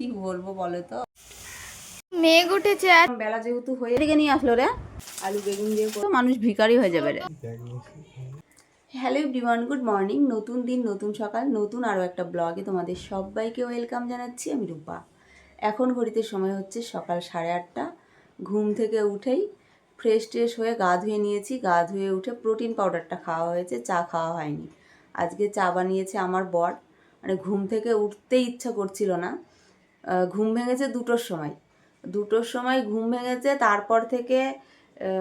কি বলব বলো তো? মেঘ উঠেছে আর বেলা যেহেতু হয়ে থেকে নিয়ে আসলো রে। আলু বেগুন দিয়ে মানুষ ভিখারি হয়ে যাবে রে। হ্যালো এভরিওয়ান গুড মর্নিং নতুন দিন নতুন সকাল নতুন আরও একটা ব্লগে তোমাদের সবাইকে ওয়েলকাম জানাচ্ছি আমি রূপা। এখন ঘড়িতে সময় হচ্ছে সকাল সাড়ে আটটা। ঘুম থেকে উঠেই ফ্রেশ ট্রেশ হয়ে গা ধুয়ে নিয়েছি। গা ধুয়ে উঠে প্রোটিন পাউডারটা খাওয়া হয়েছে চা খাওয়া হয়নি। আজকে চা বানিয়েছে আমার বর। মানে ঘুম থেকে উঠতেই ইচ্ছা করছিল না। ঘুম ভেঙেছে দুটোর সময়। দুটোর সময় ঘুম ভেঙেছে, তারপর থেকে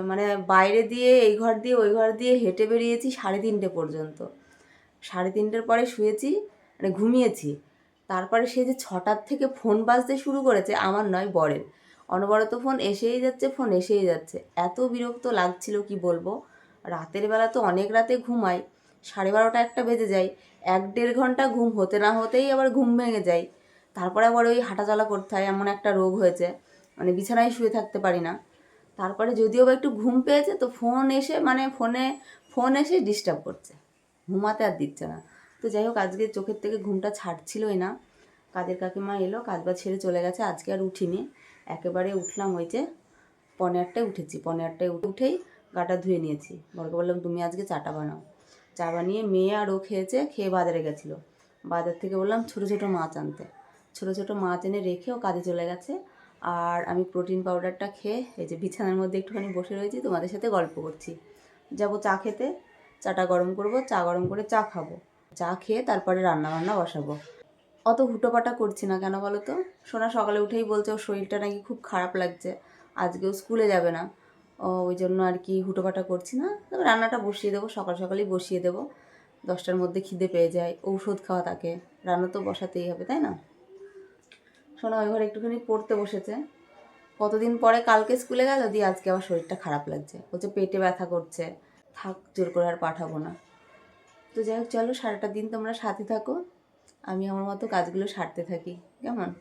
মানে বাইরে দিয়ে এই ঘর দিয়ে ওই ঘর দিয়ে হেঁটে বেরিয়েছি সাড়ে তিনটে পর্যন্ত। সাড়ে তিনটের পরে শুয়েছি মানে ঘুমিয়েছি। তারপরে সে যে ছটার থেকে ফোন বাজতে শুরু করেছে, আমার নয়, বরের। অনবরত ফোন এসেই যাচ্ছে, ফোন এসেই যাচ্ছে। এত বিরক্ত লাগছিল, কি বলব? রাতের বেলা তো অনেক রাতে ঘুমাই, সাড়ে বারোটা একটা বেজে যায়, এক দেড় ঘণ্টা ঘুম হতে না হতেই আবার ঘুম ভেঙে যায়। তারপরে আবার ওই হাঁটাচলা করতে হয়, এমন একটা রোগ হয়েছে। মানে বিছানায় শুয়ে থাকতে পারি না। তারপরে যদিও বা একটু ঘুম পেয়েছে, তো ফোন এসে মানে ফোনে, ফোন এসে ডিস্টার্ব করছে। ঘুমাতে আর দিচ্ছে না। তো যাই হোক, আজকে চোখের থেকে ঘুমটা ছাড়ছিলই না। কাজের কাকিমা এলো, কাজ বাজ ছেড়ে চলে গেছে, আজকে আর উঠিনি। একেবারে উঠলাম যে পনেরো আটটায় উঠেছি। পনেরো আটটায় উঠেই গাটা ধুয়ে নিয়েছি। বরকে বললাম, তুমি আজকে চাটা বানাও। চা বানিয়ে মেয়ে আর ও খেয়েছে, খেয়ে বাজারে গেছিল। বাজার থেকে বললাম, ছোটো ছোটো মাছ আনতে। ছোটো ছোটো মাছ এনে রেখে ও কাজে চলে গেছে। আর আমি প্রোটিন পাউডারটা খেয়ে এই যে বিছানার মধ্যে একটুখানি বসে রয়েছি, তোমাদের সাথে গল্প করছি। যাব চা খেতে, চাটা গরম করব, চা গরম করে চা খাব। চা খেয়ে তারপরে রান্না বান্না বসাবো। অত হুটোপাটা করছি না কেন বলো তো? সোনা সকালে উঠেই বলছে, ওর শরীরটা নাকি খুব খারাপ লাগছে আজকেও স্কুলে যাবে না। ও ওই জন্য আর কি হুটোপাটা করছি না। তবে রান্নাটা বসিয়ে দেবো, সকাল সকালেই বসিয়ে দেবো। দশটার মধ্যে খিদে পেয়ে যায়, ঔষধ খাওয়া তাকে। রান্না তো বসাতেই হবে, তাই না? সোনা ওই ঘরে একটুখানি পড়তে বসেছে। কতদিন পরে কালকে স্কুলে গেল দিয়ে আজকে আবার শরীরটা খারাপ লাগছে। বলছে পেটে ব্যথা করছে। থাক, জোর করে আর পাঠাবো না। তো যাই হোক, চলো সারাটা দিন তোমরা সাথে থাকো। আমি আমার মতো কাজগুলো সারতে থাকি। কেমন?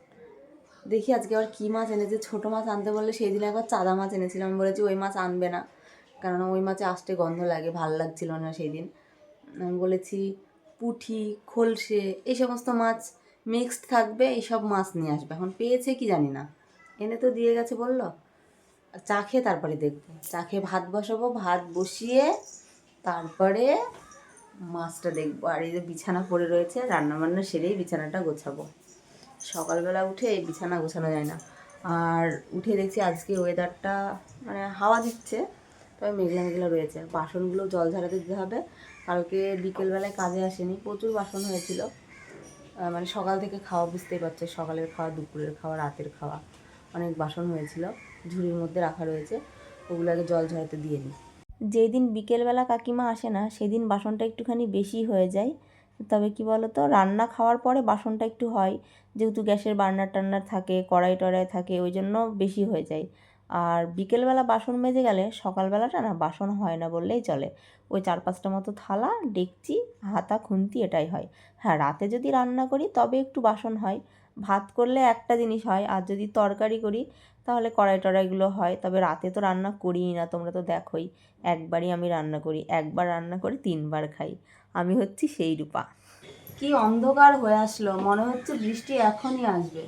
দেখি আজকে আবার কী মাছ এনেছে। ছোটো মাছ আনতে বললে সেই দিন একবার চাদা মাছ এনেছিলাম। বলেছি ওই মাছ আনবে না। কারণ ওই মাছে আসতে গন্ধ লাগে, ভালো লাগছিল না সেই দিন। আমি বলেছি পুঁঠি, খোলসে, এই সমস্ত মাছ মিক্সড থাকবে, এইসব মাছ নিয়ে আসবে। এখন পেয়েছে কি জানি না। এনে তো দিয়ে গেছে বলল। চা খেয়ে তারপরে দেখব। চা খেয়ে ভাত বসাবো, ভাত বসিয়ে তারপরে মাছটা দেখব। আর এই যে বিছানা পড়ে রয়েছে রান্না বান্না সেরেই বিছানাটা গোছাবো। সকালবেলা উঠে এই বিছানা গোছানো যায় না। আর উঠে দেখছি আজকে ওয়েদারটা মানে হাওয়া দিচ্ছে, তবে মেঘলা মেঘলা রয়েছে। বাসনগুলো জল ঝাড়াতে দিতে হবে। কালকে বিকেলবেলায় কাজে আসেনি, প্রচুর বাসন হয়েছিল। মানে সকাল থেকে খাওয়া বুঝতেই পারছ, সকালের খাওয়া, দুপুরের খাওয়া, রাতের খাওয়া। অনেক বাসন হয়েছিল, ঝুড়ির মধ্যে রাখা রয়েছে ওগুলো আগে জল ঝরাতে দিয়ে দিই। যেই দিন বিকেলবেলা কাকিমা আসে না, সেদিন বাসনটা একটুখানি বেশি হয়ে যায়। তবে কি বলো তো রান্না খাওয়ার পরে বাসনটা একটু হয়, যেহেতু গ্যাসের বার্নার টার্নার থাকে, কড়াই টড়াই থাকে, ওই জন্য বেশি হয়ে যায়। আর বিকেলবেলা বাসন মেজে গেলে সকালবেলাটা না বাসন হয় না বললেই চলে। ওই চার পাঁচটা মতো থালা, ডেকচি, হাতা, খুন্তি এটাই হয়। হ্যাঁ রাতে যদি রান্না করি তবে একটু বাসন হয়। ভাত করলে একটা জিনিস হয়, আর যদি তরকারি করি তাহলে কড়াই টড়াইগুলো হয়। তবে রাতে তো রান্না করিই না, তোমরা তো দেখোই। একবারই আমি রান্না করি, একবার রান্না করে তিনবার খাই। আমি হচ্ছি সেই রূপা। কি অন্ধকার হয়ে আসলো, মনে হচ্ছে বৃষ্টি এখনই আসবে।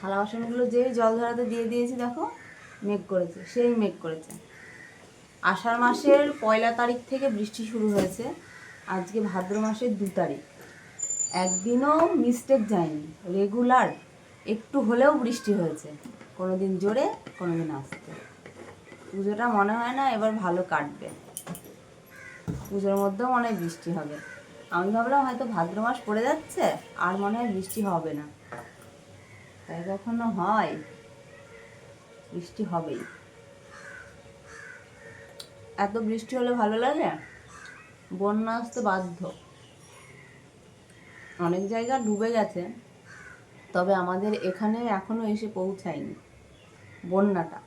থালা বাসনগুলো যে জল ধরাতে দিয়ে দিয়েছি, দেখো। মেঘ করেছে, সেই মেঘ করেছে। আষাঢ় মাসের পয়লা তারিখ থেকে বৃষ্টি শুরু হয়েছে। আজকে ভাদ্র মাসের দু তারিখ। একদিনও মিস্টেক যায়নি। রেগুলার একটু হলেও বৃষ্টি হয়েছে। কোনো দিন জোরে কোনো দিন আসতে। পুজোটা মনে হয় না এবার ভালো কাটবে। পুজোর মধ্যেও মনে হয় বৃষ্টি হবে। আমি ভাবলাম হয়তো ভাদ্র মাস পড়ে যাচ্ছে, আর মনে হয় বৃষ্টি হবে না। তাই কখনো হয়। বৃষ্টি হবেই। এত বৃষ্টি হলে ভালো লাগে? বন্যা আসতে বাধ্য। অনেক জায়গা ডুবে গেছে, তবে আমাদের এখানে এখনও এসে পৌঁছায়নি বন্যাটা।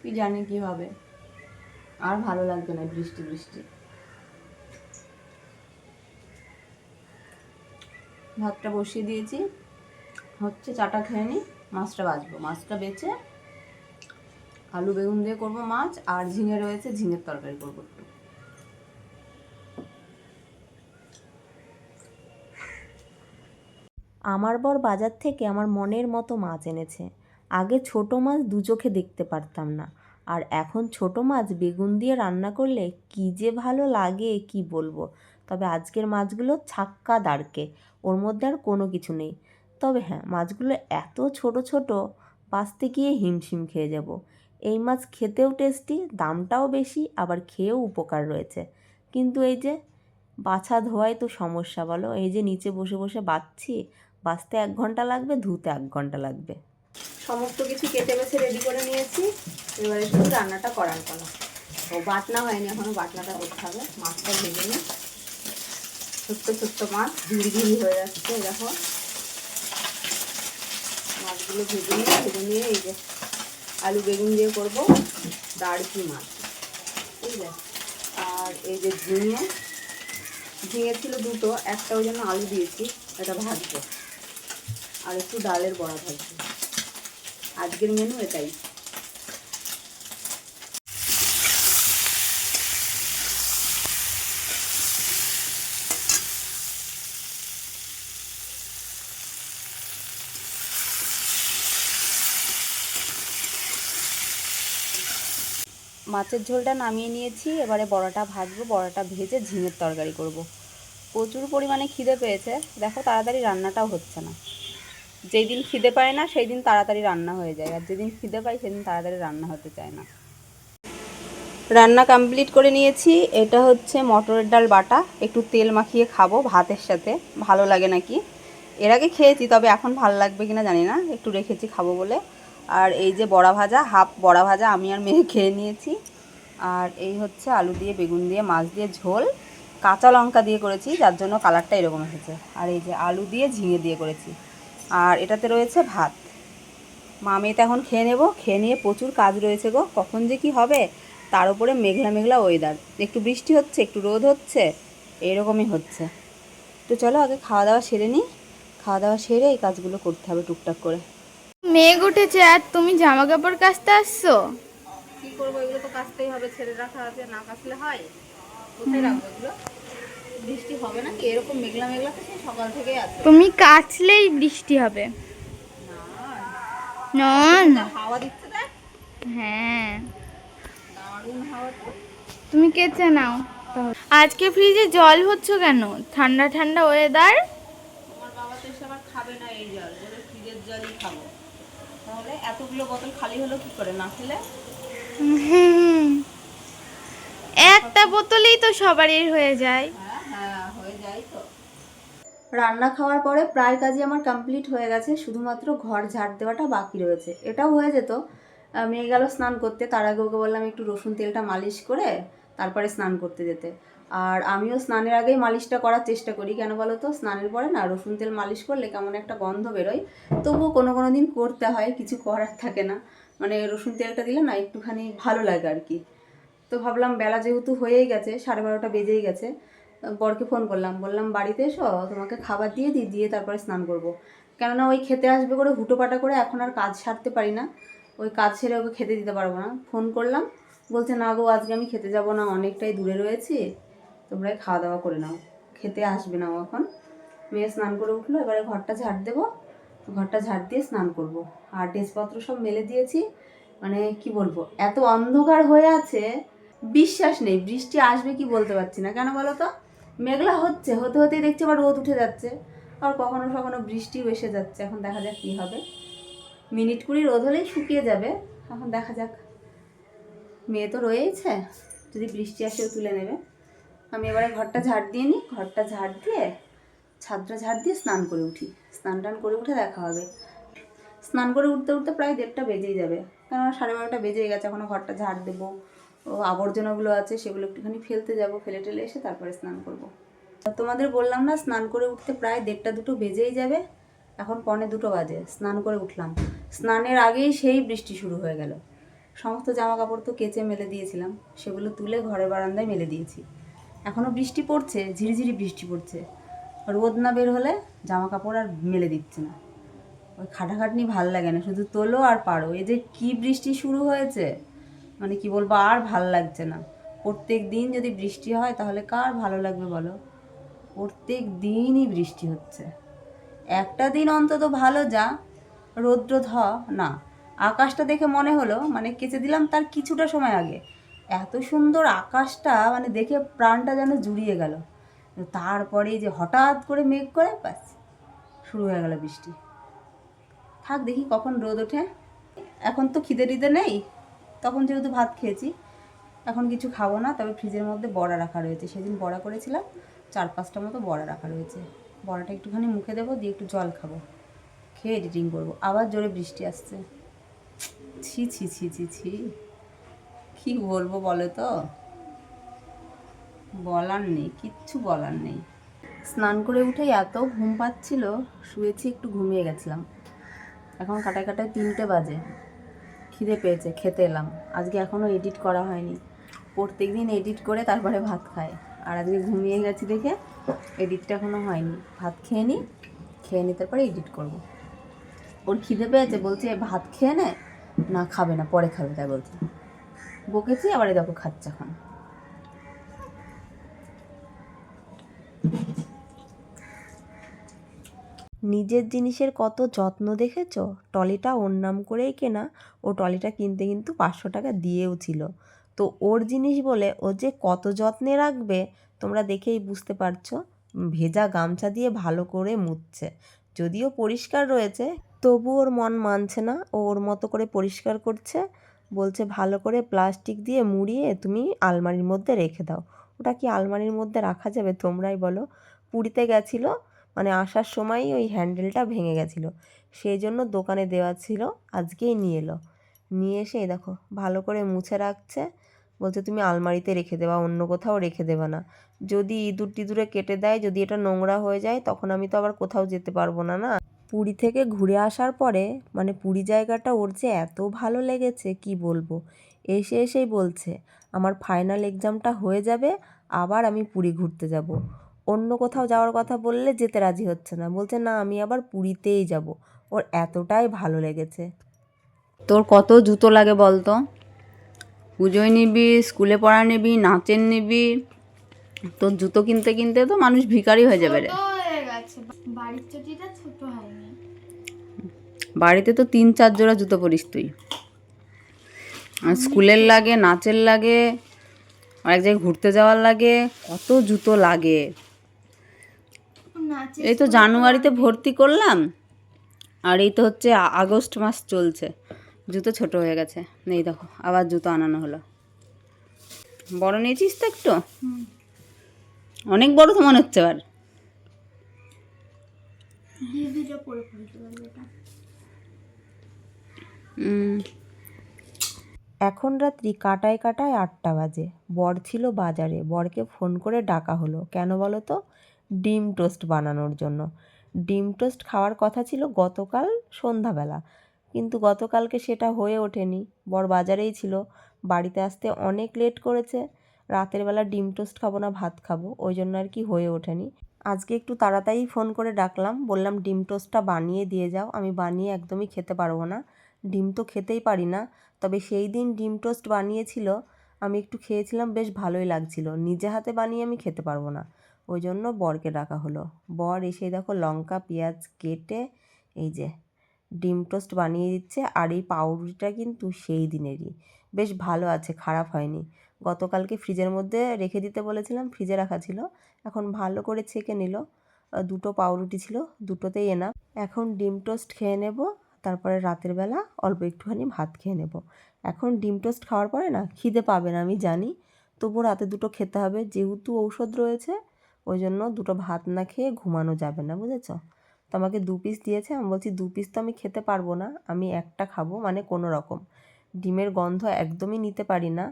কি জানি কি হবে, আর ভালো লাগবে না বৃষ্টি বৃষ্টি। ভাতটা বসিয়ে দিয়েছি। হচ্ছে চাটা খেয়ে নি, মাছটা বাছবো মাছটা বেছে আলু বেগুন দিয়ে করব মাছ, আর ঝিঙে রয়েছে, ঝিঙের তরকারি করব একটু। আমার বর বাজার থেকে আমার মনের মতো মাছ এনেছে। আগে ছোট মাছ দু চোখে দেখতে পারতাম না। আর এখন ছোট মাছ বেগুন দিয়ে রান্না করলে কী যে ভালো লাগে, কি বলব? তবে আজকের মাছগুলো ছাক্কা দাঁড়কে ওর মধ্যে আর কোনো কিছু নেই। তবে হ্যাঁ মাছগুলো এত ছোট ছোট, বাঁচতে গিয়ে হিমশিম খেয়ে যাব। এই মাছ খেতেও টেস্টি, দামটাও বেশি, আবার খেয়েও উপকার রয়েছে। কিন্তু এই যে বাছা ধোয়াই তো সমস্যা বলো, এই যে নিচে বসে বসে বাচ্ছি, বাঁচতে এক ঘণ্টা লাগবে, ধুতে এক ঘণ্টা লাগবে। সমস্ত কিছু কেটে বেছে রেডি করে নিয়েছি, এবারে শুধু রান্নাটা করার পালা। ও বাটনা হয়নি, এখনও বাটনাটা করতে হবে, মাছটা ভেজে নিই। ছোট্ট ছোট্ট মাছ ঝুড়ি ঝুড়ি হয়ে যাচ্ছে, দেখো। মাছগুলো ভেজে নিয়ে ভেজে নিয়ে এই যে আলু বেগুন দিয়ে করব দাড়কি মাছ, ঠিক আছে? আর এই যে ঝিঙে ঝিঙে ছিল দুটো একটা ওই জন্য আলু দিয়েছি, এটা ভাজবো। আর একটু ডালের বড়া ভাজবো। আজকের মেনু এটাই। মাছের ঝোলটা নামিয়ে নিয়েছি, এবারে বড়াটা ভাজবো, বড়াটা ভেজে ঝিঙের তরকারি করব। প্রচুর পরিমাণে খিদে পেয়েছে। দেখো তাড়াতাড়ি রান্নাটাও হচ্ছে না। যেই দিন খিদে পায় না সেই দিন তাড়াতাড়ি রান্না হয়ে যায়। আর যেদিন খিদে পাই সেদিন তাড়াতাড়ি রান্না হতে চায় না। রান্না কমপ্লিট করে নিয়েছি। এটা হচ্ছে মটরের ডাল বাটা। একটু তেল মাখিয়ে খাব ভাতের সাথে। ভালো লাগে নাকি? এর আগে খেয়েছি, তবে এখন ভালো লাগবে কিনা জানি না। একটু রেখেছি খাব বলে। আর এই যে বড়া ভাজা, হাফ বড়া ভাজা আমি আর মেয়ে খেয়ে নিয়েছি। আর এই হচ্ছে আলু দিয়ে, বেগুন দিয়ে, মাছ দিয়ে ঝোল। কাঁচা লঙ্কা দিয়ে করেছি, যার জন্য কালারটা এরকম এসেছে। আর এই যে আলু দিয়ে ঝিঙে দিয়ে করেছি। আর এটাতে রয়েছে ভাত। মা মেয়েতে এখন খেয়ে নেব। খেয়ে নিয়ে প্রচুর কাজ রয়েছে গো। কখন যে কি হবে? তার উপরে মেঘলা মেঘলা ওয়েদার একটু বৃষ্টি হচ্ছে, একটু রোদ হচ্ছে, এরকমই হচ্ছে। তো চলো আগে খাওয়া দাওয়া সেরে নিই। খাওয়া দাওয়া সেরে এই কাজগুলো করতে হবে টুকটাক করে। মেঘ উঠেছে আর তুমি জামা কাপড় কাচতে আসছো? কি করব? এগুলো তো কাচতেই হবে ছেড়ে রাখা আছে না কাচলে হয়? কোথায় রাখব এগুলো? বৃষ্টি হবে না কি এরকম মেঘলা মেঘলা তো সেই সকাল থেকেই আছে। তুমি কাচলেই বৃষ্টি হবে। নন না হাওয়া দিচ্ছে দেখ। হ্যাঁ। দারুণ হাওয়া তো। তুমি কেচে নাও। আজকে ফ্রিজে জল হচ্ছে কেন? ঠান্ডা ঠান্ডা ওয়েদার তোমার বাবা তো আবার খাবে না এই জল। বলে ফ্রিজের জলই খাব। তাহলে এতগুলো বোতল খালি হলো কি করে? না খেলে? একটা বোতলেই তো সবারই হয়ে যায়। হ্যাঁ হ্যাঁ হয়ে যায় তো। রান্না খাওয়ার পরে প্রায় কাজই আমার কমপ্লিট হয়ে গেছে শুধুমাত্র ঘর ঝাড় দেওয়াটা বাকি রয়েছে। এটাও হয়ে যেত। মেয়ে গেল স্নান করতে তার আগে ওকে বললাম একটু রসুন তেলটা মালিশ করে তারপরে স্নান করতে যেতে। আর আমিও স্নানের আগেই মালিশটা করার চেষ্টা করি। কেন বলো তো? স্নানের পরে না রসুন তেল মালিশ করলে কেমন একটা গন্ধ বেরোয়। তবুও কোনো কোনো দিন করতে হয়, কিছু করার থাকে না। মানে রসুন তেলটা দিলে না একটুখানি ভালো লাগে আর কি। তো ভাবলাম বেলা যেহেতু হয়েই গেছে, সাড়ে বারোটা বেজেই গেছে, বরকে ফোন করলাম। বললাম, বাড়িতে এসো, তোমাকে খাবার দিয়ে দিই, দিয়ে তারপরে স্নান করব। কেননা ওই খেতে আসবে করে হুটোপাটা করে এখন আর কাজ সারতে পারি না। ওই কাজ সেরে ওকে খেতে দিতে পারব না। ফোন করলাম, বলছে, না গো, আজকে আমি খেতে যাব না, অনেকটাই দূরে রয়েছি। তোমরা খাওয়া দাওয়া করে নাও। খেতে আসবে না এখন। মেয়ে স্নান করে উঠল, এবারে ঘরটা ঝাড় দেবো। ঘরটা ঝাড় দিয়ে স্নান করব। আর ড্রেসপত্র সব মেলে দিয়েছি। মানে কি বলব, এত অন্ধকার হয়ে আছে, বিশ্বাস নেই, বৃষ্টি আসবে কি বলতে পারছি না। কেন বলো তো? মেঘলা হচ্ছে, হতে হতেই দেখছি আবার রোদ উঠে যাচ্ছে। আর কখনো কখনো বৃষ্টিও এসে যাচ্ছে। এখন দেখা যাক কী হবে। মিনিট কুড়ি রোদ হলেই শুকিয়ে যাবে। এখন দেখা যাক। মেয়ে তো রয়েইছে। যদি বৃষ্টি আসেও তুলে নেবে। আমি এবারে ঘরটা ঝাড় দিয়ে নিই। ঘরটা ঝাড় দিয়ে ছাদটা ঝাড় দিয়ে স্নান করে উঠি। স্নান টান করে উঠে দেখা হবে। স্নান করে উঠতে উঠতে প্রায় দেড়টা বেজেই যাবে। কেননা সাড়ে বারোটা বেজেই গেছে এখনও ঘরটা ঝাড় দেবো। ও আবর্জনাগুলো আছে, সেগুলো একটুখানি ফেলতে যাব, ফেলে টেলে এসে তারপরে স্নান করব। তোমাদের বললাম না, স্নান করে উঠতে প্রায় দেড়টা দুটো বেজেই যাবে। এখন পনে দুটো বাজে, স্নান করে উঠলাম। স্নানের আগেই সেই বৃষ্টি শুরু হয়ে গেল। সমস্ত জামা কাপড় তো কেচে মেলে দিয়েছিলাম, সেগুলো তুলে ঘরের বারান্দায় মেলে দিয়েছি। এখনও বৃষ্টি পড়ছে, ঝিরিঝিরি বৃষ্টি পড়ছে। রোদ না বের হলে জামা কাপড় আর মেলে দিচ্ছে না। ওই খাটাখাটনি ভালো লাগে না, শুধু তোলো আর পারো। এই যে কি বৃষ্টি শুরু হয়েছে মানে কি বলব, আর ভালো লাগছে না। প্রত্যেক দিন যদি বৃষ্টি হয়, তাহলে কার ভালো লাগবে বলো? প্রত্যেক দিনই বৃষ্টি হচ্ছে। একটা দিন অন্তত ভালো যা, রৌদ্র ধ, না। আকাশটা দেখে মনে হলো মানে কেচে দিলাম তার কিছুটা সময় আগে। এত সুন্দর আকাশটা মানে দেখে প্রাণটা যেন জুড়িয়ে গেল। তারপরে যে হঠাৎ করে মেঘ করে ব্যাস, শুরু হয়ে গেল বৃষ্টি। থাক দেখি কখন রোদ ওঠে। এখন তো খিদে টিদে নেই, তখন যেহেতু ভাত খেয়েছি, এখন কিছু খাব না, তবে ফ্রিজের মধ্যে বড়া রাখা রয়েছে। সেদিন বড়া করেছিলাম, চার পাঁচটা মতো বড়া রাখা রয়েছে। বড়াটা একটুখানি মুখে দেবো, দিয়ে একটু জল খাব। খেয়ে এডিটিং করব। আবার জোরে বৃষ্টি আসছে। ছি ছি ছি ছি ছি। কি বলব বলো তো? বলার নেই, কিচ্ছু বলার নেই। স্নান করে উঠে এত ঘুম পাচ্ছিল, শুয়েছি, একটু ঘুমিয়ে গেছিলাম। এখন কাটায় কাটায় তিনটে বাজে। খিদে পেয়েছে, খেতে এলাম। আজকে এখনও এডিট করা হয়নি। প্রত্যেক দিন এডিট করে তারপরে ভাত খায় আর আজকে ঘুমিয়ে গেছি দেখে এডিটটা এখনও হয়নি। ভাত খেয়ে নিই খেয়ে নিই তারপরে এডিট করব। ওর খিদে পেয়েছে, বলছে ভাত খেয়ে নে, না খাবে না, পরে খাবে, তাই বলছে। বকেছি, আবার এই দেখো খাচ্ছে এখন। নিজের জিনিসের কত যত্ন দেখেছ? টলিটা ওর নাম করেই কেনা। ও টলিটা কিনতে কিন্তু পাঁচশো টাকা দিয়েও ছিল। তো ওর জিনিস বলে ও যে কত যত্নে রাখবে, তোমরা দেখেই বুঝতে পারছ। ভেজা গামছা দিয়ে ভালো করে মুছছে যদিও পরিষ্কার রয়েছে, তবু ওর মন মানছে না। ও ওর মতো করে পরিষ্কার করছে। বলছে, ভালো করে প্লাস্টিক দিয়ে মুড়িয়ে তুমি আলমারির মধ্যে রেখে দাও। ওটা কি আলমারির মধ্যে রাখা যাবে তোমরাই বলো। পুরীতে গেছিল মানে আসার সময়ই ওই হ্যান্ডেলটা ভেঙে গেছিল, সেই জন্য দোকানে দেওয়া ছিল, আজকেই নিয়ে এলো। নিয়ে এসে দেখো, ভালো করে মুছে রাখছে, বলছে, তুমি আলমারিতে রেখে দেবা, অন্য কোথাও রেখে দেবা না। যদি ইঁদুর টিদুরে কেটে দেয়, যদি এটা নোংরা হয়ে যায়, তখন আমি তো আবার কোথাও যেতে পারব না না? পুরী থেকে ঘুরে আসার পরে মানে পুরী জায়গাটা ওর যে এত ভালো লেগেছে কি বলব? এসে এসেই বলছে আমার ফাইনাল এক্সামটা হয়ে যাবে আবার আমি পুরী ঘুরতে যাব। অন্য কোথাও যাওয়ার কথা বললে যেতে রাজি হচ্ছে না। বলছে না আমি আবার পুরীতেই যাব। ওর এতটাই ভালো লেগেছে। তোর কত জুতো লাগে বলতো? পুজোয় নিবি স্কুলে পড়া নিবি নাচের নিবি তোর জুতো কিনতে কিনতে তো মানুষ ভিখারি হয়ে যাবে রে। গেছে। বাড়ির চটিটা ছোট হয়নি বাড়িতে তো তিন চার জোড়া জুতো পরিস তুই। আর স্কুলের লাগে নাচের লাগে আর এক জায়গায় ঘুরতে যাওয়ার লাগে কত জুতো লাগে। এই তো জানুয়ারিতে ভর্তি করলাম আর এই তো হচ্ছে আগস্ট মাস চলছে। জুতো ছোট হয়ে গেছে। নেই দেখো আবার জুতো আনানো হলো। বড় নিয়েছিস তো একটু? অনেক বড় তো মনে হচ্ছে আবার দিদিটা পরে ফেলতে পারবে এটা উম, এখন রাত্রি কাটায় কাটায় আটটা বাজে। বর ছিল বাজারে। বরকে ফোন করে ডাকা হলো। কেন বলো তো? ডিম টোস্ট বানানোর জন্য। ডিম টোস্ট খাওয়ার কথা ছিল গতকাল সন্ধ্যাবেলা। কিন্তু গতকালকে সেটা হয়ে ওঠেনি। বর বাজারেই ছিল। বাড়িতে আসতে অনেক লেট করেছে। রাতের বেলা ডিম টোস্ট খাব না, ভাত খাব। ওই জন্য আর কি হয়ে ওঠেনি। আজকে একটু তাড়াতাড়ি ফোন করে ডাকলাম। বললাম, ডিম টোস্টটা বানিয়ে দিয়ে যাও। আমি বানিয়ে একদমই খেতে পারব না। ডিম তো খেতেই পারি না, তবে সেই দিন ডিম টোস্ট বানিয়েছিল, আমি একটু খেয়েছিলাম, বেশ ভালোই লাগছিল। নিজে হাতে বানিয়ে আমি খেতে পারব না। ওই জন্য বরকে ডাকা হলো। বর এসে দেখো লঙ্কা, পেঁয়াজ কেটে, এই যে ডিম টোস্ট বানিয়ে দিচ্ছে, আর এই পাউরুটিটা কিন্তু সেই দিনেরই। বেশ ভালো আছে, খারাপ হয়নি। গতকালকে ফ্রিজের মধ্যে রেখে দিতে বলেছিলাম, ফ্রিজে রাখা ছিল। এখন ভালো করে ছেঁকে নিল। দুটো পাউরুটি ছিল, দুটোতেই এনা এখন ডিম টোস্ট খেয়ে নেব। তারপরে রাতের বেলা অল্প একটুখানি ভাত খেয়ে নেব। এখন ডিম টোস্ট খাওয়ার পরে না খিদে পাবে না, আমি জানি। তবু রাতে দুটো খেতে হবে, যেহেতু ঔষধ রয়েছে, ওই জন্য দুটো ভাত না খেয়ে ঘুমানো যাবে না, বুঝেছ? তো আমাকে দু পিস দিয়েছে, আমি বলছি দু পিস তো আমি খেতে পারব না, আমি একটা খাব মানে কোনো রকম। ডিমের গন্ধ একদমই নিতে পারি না।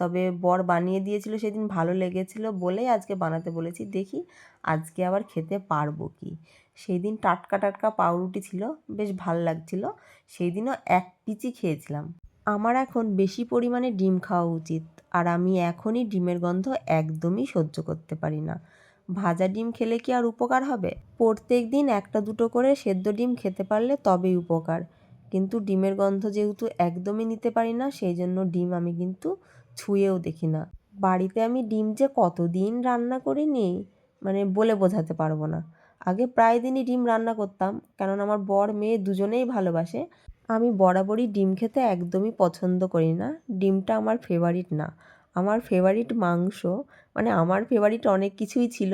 তবে বর বানিয়ে দিয়েছিল সেদিন ভালো লেগেছিল বলেই আজকে বানাতে বলেছি। দেখি আজকে আবার খেতে পারব কি? সেই দিন টাটকা টাটকা পাউরুটি ছিল, বেশ ভালো লাগছিল। সেই দিনও এক পিচি খেয়েছিলাম। আমার এখন বেশি পরিমাণে ডিম খাওয়া উচিত আর আমি এখনই ডিমের গন্ধ একদমই সহ্য করতে পারি না। ভাজা ডিম খেলে কি আর উপকার হবে? প্রত্যেক দিন একটা দুটো করে সেদ্ধ ডিম খেতে পারলে তবেই উপকার। কিন্তু ডিমের গন্ধ যেহেতু একদমই নিতে পারি না, সেই জন্য ডিম আমি কিন্তু ছুঁয়েও দেখি না। বাড়িতে আমি ডিম যে কতদিন রান্না করিনি মানে বলে বোঝাতে পারব না। আগে প্রায় দিনই ডিম রান্না করতাম, কেননা আমার বর মেয়ে দুজনেই ভালোবাসে। আমি বরাবরই ডিম খেতে একদমই পছন্দ করি না। ডিমটা আমার ফেভারিট না। আমার ফেভারিট মাংস মানে আমার ফেভারিট অনেক কিছুই ছিল,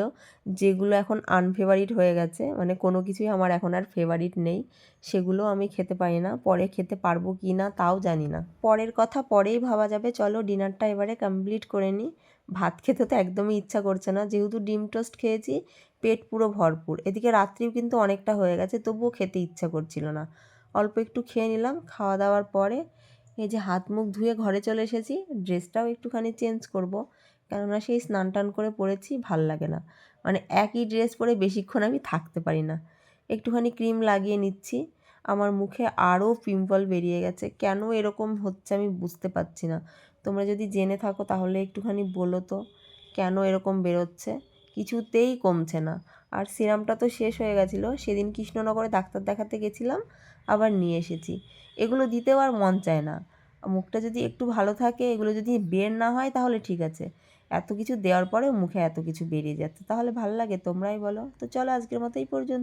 যেগুলো এখন আনফেভারিট হয়ে গেছে। মানে কোনো কিছুই আমার এখন আর ফেভারিট নেই। সেগুলো আমি খেতে পারি না। পরে খেতে পারব কি না তাও জানি না। পরের কথা পরেই ভাবা যাবে। চলো ডিনারটা এবারে কমপ্লিট করে নিই। ভাত খেতে তো একদমই ইচ্ছা করছে না। যেহেতু ডিম টোস্ট খেয়েছি, পেট পুরো ভরপুর। এদিকে রাত্রিও কিন্তু অনেকটা হয়ে গেছে, তবুও খেতে ইচ্ছা করছিল না। অল্প একটু খেয়ে নিলাম। খাওয়া দাওয়ার পরে এই যে হাত মুখ ধুয়ে ঘরে চলে এসেছি ড্রেসটাও একটুখানি চেঞ্জ করব। কেননা সেই স্নান টান করে পরেছি ভালো লাগে না। মানে একই ড্রেস পরে বেশিক্ষণ আমি থাকতে পারি না। একটুখানি ক্রিম লাগিয়ে নিচ্ছি। আমার মুখে আরও পিম্পল বেরিয়ে গেছে। কেন এরকম হচ্ছে আমি বুঝতে পারছি না। তোমরা যদি জেনে থাকো তাহলে একটুখানি বলো তো, কেন এরকম বেরোচ্ছে? কিছুতেই কমছে না। আর সিরামটা তো শেষ হয়ে গেছিল। সেদিন কৃষ্ণনগরে ডাক্তার দেখাতে গেছিলাম, আবার নিয়ে এসেছি। এগুলো দিতেও আর মন চায় না। মুখটা যদি একটু ভালো থাকে, এগুলো যদি বের না হয় তাহলে ঠিক আছে। এত কিছু দেওয়ার পরেও মুখে এত কিছু বেরিয়ে যাচ্ছে। তাহলে ভালো লাগে, তোমরাই বলো। তো চলো আজকের মতো এই পর্যন্ত।